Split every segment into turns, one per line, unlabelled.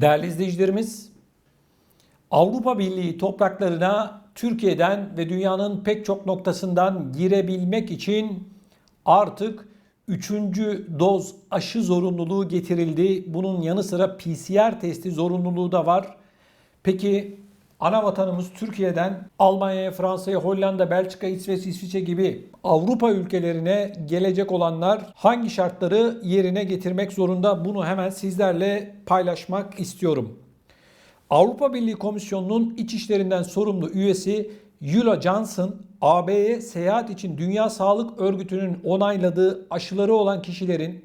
Değerli izleyicilerimiz, Avrupa Birliği topraklarına Türkiye'den ve dünyanın pek çok noktasından girebilmek için artık üçüncü doz aşı zorunluluğu getirildi. Bunun yanı sıra PCR testi zorunluluğu da var. Peki ana vatanımız Türkiye'den Almanya'ya, Fransa'ya, Hollanda, Belçika, İsveç, İsviçre gibi Avrupa ülkelerine gelecek olanlar hangi şartları yerine getirmek zorunda? Bunu hemen sizlerle paylaşmak istiyorum. Avrupa Birliği Komisyonu'nun iç işlerinden sorumlu üyesi Yula Johnson, AB'ye seyahat için Dünya Sağlık Örgütü'nün onayladığı aşıları olan kişilerin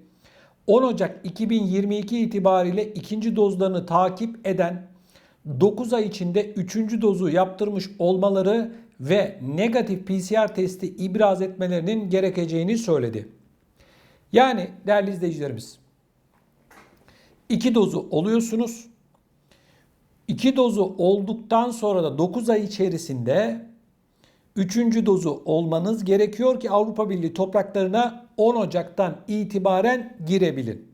10 Ocak 2022 itibariyle ikinci dozlarını takip eden 9 ay içinde 3. dozu yaptırmış olmaları ve negatif PCR testi ibraz etmelerinin gerekeceğini söyledi. Yani değerli izleyicilerimiz, iki dozu oluyorsunuz. İki dozu olduktan sonra da 9 ay içerisinde 3. dozu olmanız gerekiyor ki Avrupa Birliği topraklarına 10 Ocak'tan itibaren girebilin.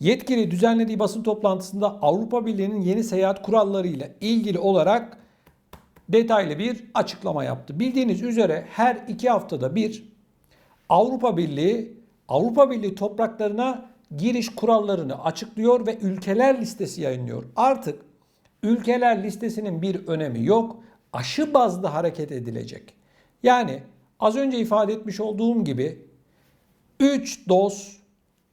Yetkili düzenlediği basın toplantısında Avrupa Birliği'nin yeni seyahat kurallarıyla ilgili olarak detaylı bir açıklama yaptı. Bildiğiniz üzere her iki haftada bir Avrupa Birliği Avrupa Birliği topraklarına giriş kurallarını açıklıyor ve ülkeler listesi yayınlıyor. Artık ülkeler listesinin bir önemi yok. Aşı bazlı hareket edilecek. Yani az önce ifade etmiş olduğum gibi 3 doz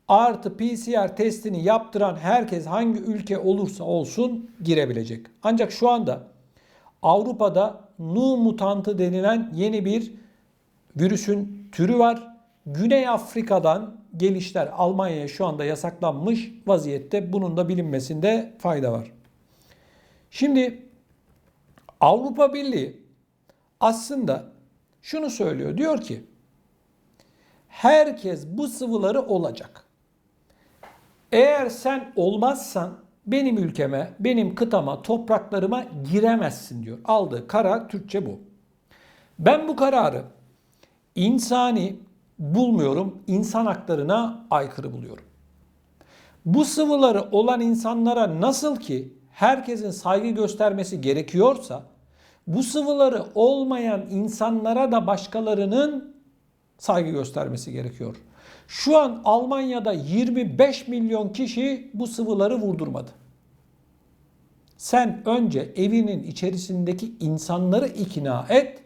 artı PCR testini yaptıran herkes hangi ülke olursa olsun girebilecek. Ancak şu anda Avrupa'da Nu mutantı denilen yeni bir virüsün türü var. Güney Afrika'dan gelişler Almanya'ya şu anda yasaklanmış vaziyette. Bunun da bilinmesinde fayda var. Şimdi Avrupa Birliği aslında şunu söylüyor. Diyor ki herkes bu sıvıları olacak. Eğer sen olmazsan benim ülkeme, benim kıtama, topraklarıma giremezsin diyor. Aldığı karar Türkçe bu. Ben bu kararı insani bulmuyorum, insan haklarına aykırı buluyorum. Bu sıvıları olan insanlara nasıl ki herkesin saygı göstermesi gerekiyorsa bu sıvıları olmayan insanlara da başkalarının saygı göstermesi gerekiyor. Şu an Almanya'da 25 milyon kişi bu sıvıları vurdurmadı. Sen önce evinin içerisindeki insanları ikna et.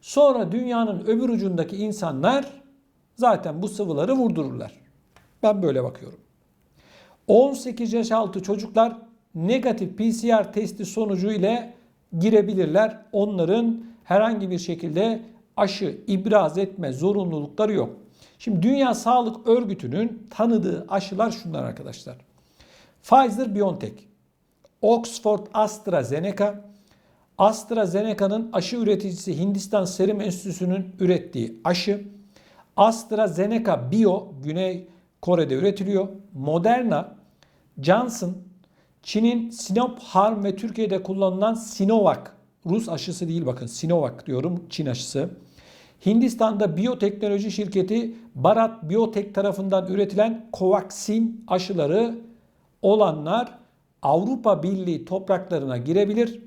Sonra dünyanın öbür ucundaki insanlar zaten bu sıvıları vurdururlar. Ben böyle bakıyorum. 18 yaş altı çocuklar negatif PCR testi sonucu ile girebilirler. Onların herhangi bir şekilde aşı ibraz etme zorunlulukları yok. Şimdi Dünya Sağlık Örgütü'nün tanıdığı aşılar şunlar arkadaşlar. Pfizer BioNTech, Oxford AstraZeneca, AstraZeneca'nın aşı üreticisi Hindistan Serum Enstitüsü'nün ürettiği aşı, AstraZeneca Bio Güney Kore'de üretiliyor. Moderna, Johnson, Çin'in Sinopharm ve Türkiye'de kullanılan Sinovac, Rus aşısı değil bakın Sinovac diyorum Çin aşısı. Hindistan'da biyoteknoloji şirketi Bharat Biotech tarafından üretilen Covaxin aşıları olanlar Avrupa Birliği topraklarına girebilir.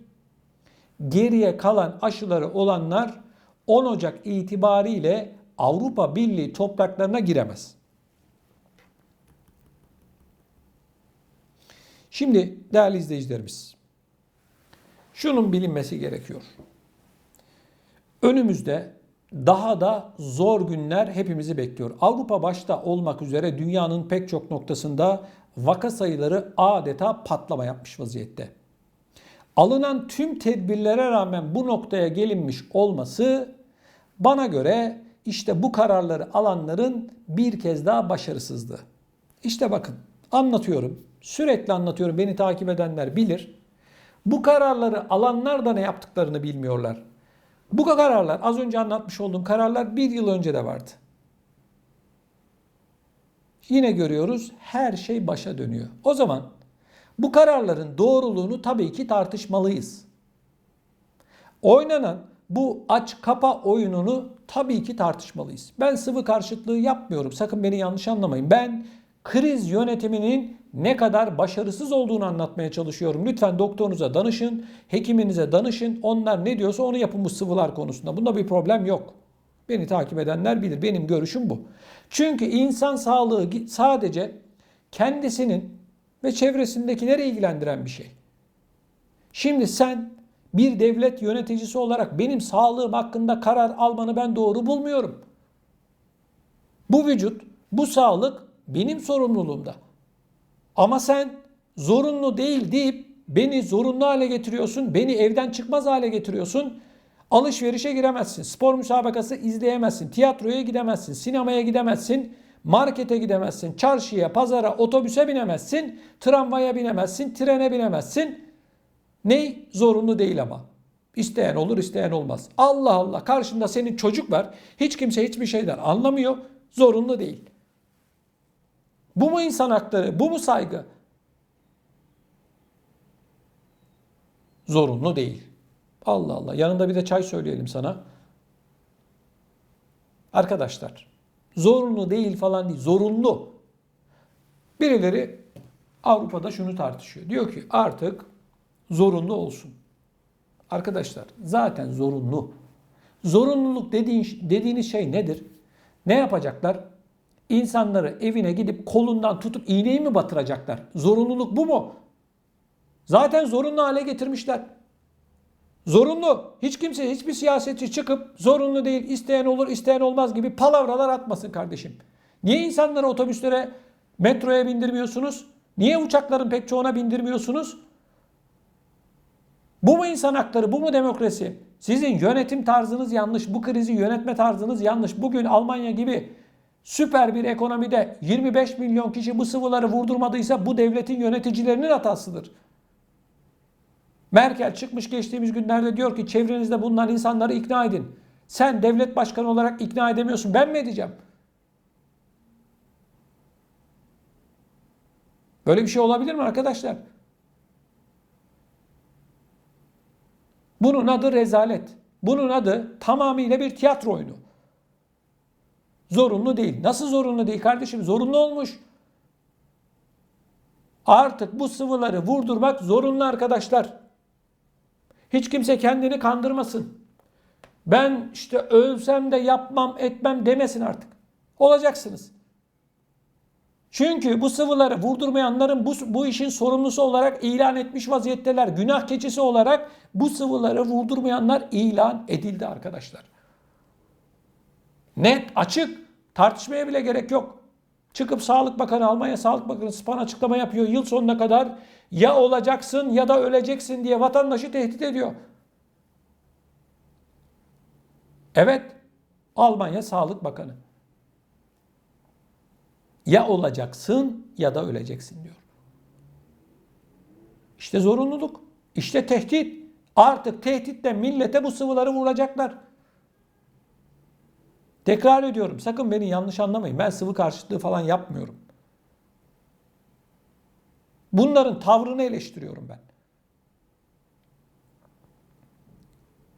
Geriye kalan aşıları olanlar 10 Ocak itibariyle Avrupa Birliği topraklarına giremez. Şimdi değerli izleyicilerimiz, şunun bilinmesi gerekiyor. Önümüzde daha da zor günler hepimizi bekliyor. Avrupa başta olmak üzere dünyanın pek çok noktasında vaka sayıları adeta patlama yapmış vaziyette. Alınan tüm tedbirlere rağmen bu noktaya gelinmiş olması bana göre işte bu kararları alanların bir kez daha başarısızlığı. İşte bakın anlatıyorum. Sürekli anlatıyorum. Beni takip edenler bilir. Bu kararları alanlar da ne yaptıklarını bilmiyorlar. Bu kararlar az önce anlatmış olduğum kararlar bir yıl önce de vardı. Yine görüyoruz her şey başa dönüyor. O zaman bu kararların doğruluğunu tabii ki tartışmalıyız. Oynanan bu aç kapa oyununu tabii ki tartışmalıyız. Ben sıvı karşıtlığı yapmıyorum. Sakın beni yanlış anlamayın. Ben kriz yönetiminin ne kadar başarısız olduğunu anlatmaya çalışıyorum. Lütfen doktorunuza danışın, hekiminize danışın. Onlar ne diyorsa onu yapın bu sıvılar konusunda. Bunda bir problem yok. Beni takip edenler bilir. Benim görüşüm bu. Çünkü insan sağlığı sadece kendisinin ve çevresindekileri ilgilendiren bir şey. Şimdi sen bir devlet yöneticisi olarak benim sağlığım hakkında karar almanı ben doğru bulmuyorum. Bu vücut, bu sağlık benim sorumluluğumda. Ama sen zorunlu değil deyip beni zorunlu hale getiriyorsun, beni evden çıkmaz hale getiriyorsun. Alışverişe giremezsin, spor müsabakası izleyemezsin, tiyatroya gidemezsin, sinemaya gidemezsin, markete gidemezsin, çarşıya, pazara, otobüse binemezsin, tramvaya binemezsin, trene binemezsin. Ney? Zorunlu değil ama. İsteyen olur, isteyen olmaz. Allah Allah karşında senin çocuk var. Hiç kimse hiçbir şeyden anlamıyor. Zorunlu değil. Bu mu insan hakları? Bu mu saygı? Zorunlu değil. Allah Allah. Yanında bir de çay söyleyelim sana. Arkadaşlar, zorunlu değil falan değil. Zorunlu. Birileri Avrupa'da şunu tartışıyor. Diyor ki artık zorunlu olsun. Arkadaşlar zaten zorunlu. Zorunluluk dediğin, dediğiniz şey nedir? Ne yapacaklar? İnsanları evine gidip kolundan tutup iğneyi mi batıracaklar? Zorunluluk bu mu? Zaten zorunlu hale getirmişler. Zorunlu. Hiç kimse, hiçbir siyasetçi çıkıp zorunlu değil, isteyen olur, isteyen olmaz gibi palavralar atmasın kardeşim. Niye insanları otobüslere, metroya bindirmiyorsunuz? Niye uçakların pek çoğuna bindirmiyorsunuz? Bu mu insan hakları, bu mu demokrasi? Sizin yönetim tarzınız yanlış, bu krizi yönetme tarzınız yanlış. Bugün Almanya gibi süper bir ekonomide 25 milyon kişi bu sıvıları vurdurmadıysa bu devletin yöneticilerinin hatasıdır. Merkel çıkmış geçtiğimiz günlerde diyor ki çevrenizde bulunan insanları ikna edin. Sen devlet başkanı olarak ikna edemiyorsun. Ben mi edeceğim? Böyle bir şey olabilir mi arkadaşlar? Bunun adı rezalet. Bunun adı tamamıyla bir tiyatro oyunu. Zorunlu değil. Nasıl zorunlu değil kardeşim? Zorunlu olmuş. Artık bu sıvıları vurdurmak zorunlu arkadaşlar. Hiç kimse kendini kandırmasın. Ben işte ölsem de yapmam etmem demesin artık. Olacaksınız. Çünkü bu sıvıları vurdurmayanların bu, bu işin sorumlusu olarak ilan etmiş vaziyetteler. Günah keçisi olarak bu sıvıları vurdurmayanlar ilan edildi arkadaşlar. Net, açık. Tartışmaya bile gerek yok. Çıkıp Sağlık Bakanı, Almanya Sağlık Bakanı span açıklama yapıyor. Yıl sonuna kadar ya olacaksın ya da öleceksin diye vatandaşı tehdit ediyor. Evet, Almanya Sağlık Bakanı. Ya olacaksın ya da öleceksin diyor. İşte zorunluluk. İşte tehdit. Artık tehditle millete bu sıvıları vuracaklar. Tekrar ediyorum. Sakın beni yanlış anlamayın. Ben sıvı karşıtlığı falan yapmıyorum. Bunların tavrını eleştiriyorum ben.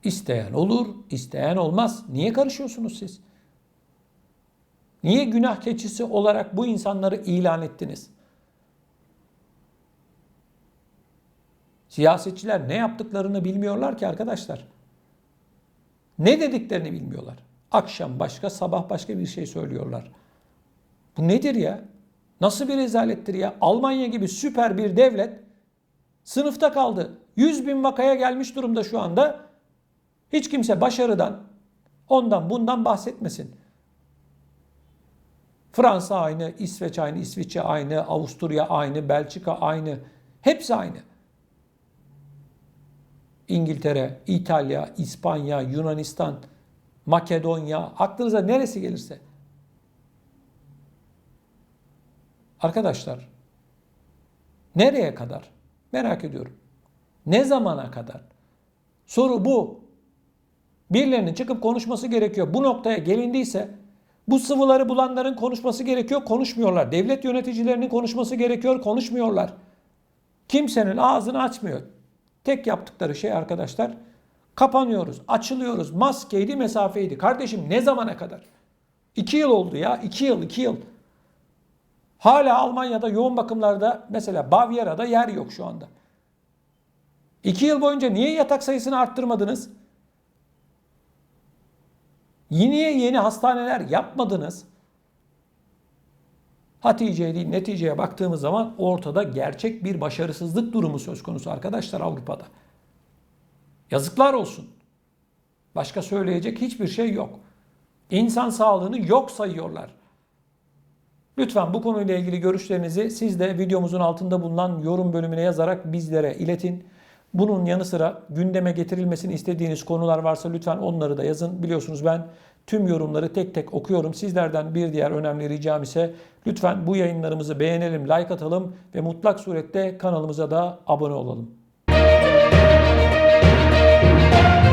İsteyen olur, isteyen olmaz. Niye karışıyorsunuz siz? Niye günah keçisi olarak bu insanları ilan ettiniz? Siyasetçiler ne yaptıklarını bilmiyorlar ki arkadaşlar. Ne dediklerini bilmiyorlar. Akşam başka, sabah başka bir şey söylüyorlar. Bu nedir ya? Nasıl bir rezalettir ya? Almanya gibi süper bir devlet sınıfta kaldı. 100 bin vakaya gelmiş durumda şu anda. Hiç kimse başarıdan, ondan bundan bahsetmesin. Fransa aynı, İsveç aynı, İsviçre aynı, Avusturya aynı, Belçika aynı. Hepsi aynı. İngiltere, İtalya, İspanya, Yunanistan, Makedonya, aklınıza neresi gelirse. Arkadaşlar, nereye kadar? Merak ediyorum. Ne zamana kadar? Soru bu. Birilerinin çıkıp konuşması gerekiyor. Bu noktaya gelindiyse bu sıvıları bulanların konuşması gerekiyor, konuşmuyorlar. Devlet yöneticilerinin konuşması gerekiyor, konuşmuyorlar. Kimsenin ağzını açmıyor. Tek yaptıkları şey arkadaşlar kapanıyoruz, açılıyoruz. Maskeydi, mesafeydi. Kardeşim ne zamana kadar? İki yıl oldu ya. iki yıl, iki yıl. Hala Almanya'da yoğun bakımlarda mesela Bavyera'da yer yok şu anda. İki yıl boyunca niye yatak sayısını arttırmadınız? Niye yeni hastaneler yapmadınız? Hatice'ye değil neticeye baktığımız zaman ortada gerçek bir başarısızlık durumu söz konusu arkadaşlar Avrupa'da. Yazıklar olsun. Başka söyleyecek hiçbir şey yok. İnsan sağlığını yok sayıyorlar. Lütfen bu konuyla ilgili görüşlerinizi siz de videomuzun altında bulunan yorum bölümüne yazarak bizlere iletin. Bunun yanı sıra gündeme getirilmesini istediğiniz konular varsa lütfen onları da yazın. Biliyorsunuz ben tüm yorumları tek tek okuyorum. Sizlerden bir diğer önemli ricam ise lütfen bu yayınlarımızı beğenelim, like atalım ve mutlak surette kanalımıza da abone olalım. Thank you.